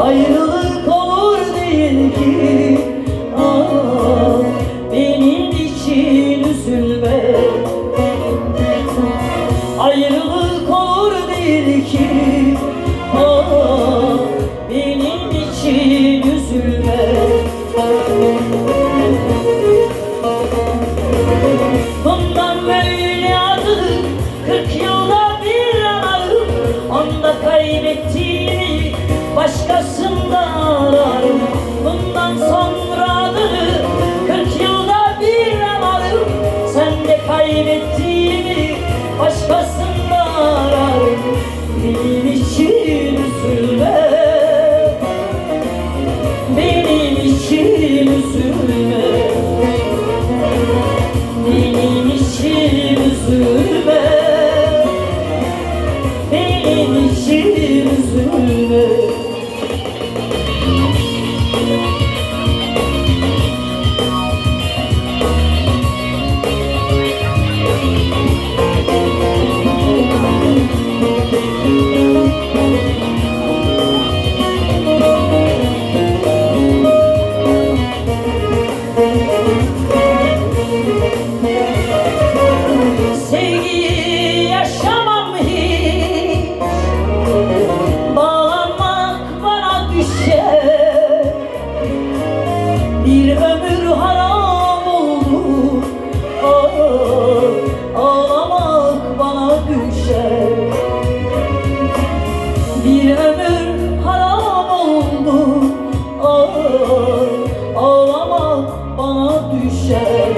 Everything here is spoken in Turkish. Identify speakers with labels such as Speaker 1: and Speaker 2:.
Speaker 1: Ayrılık olur değil ki. Ah, Benim için üzülme. Ayrılık olur değil ki. she Bir ömür haram oldu Ah, Ağlamak bana düşer. Bir ömür haram oldu. Ah, Ağlamak bana düşer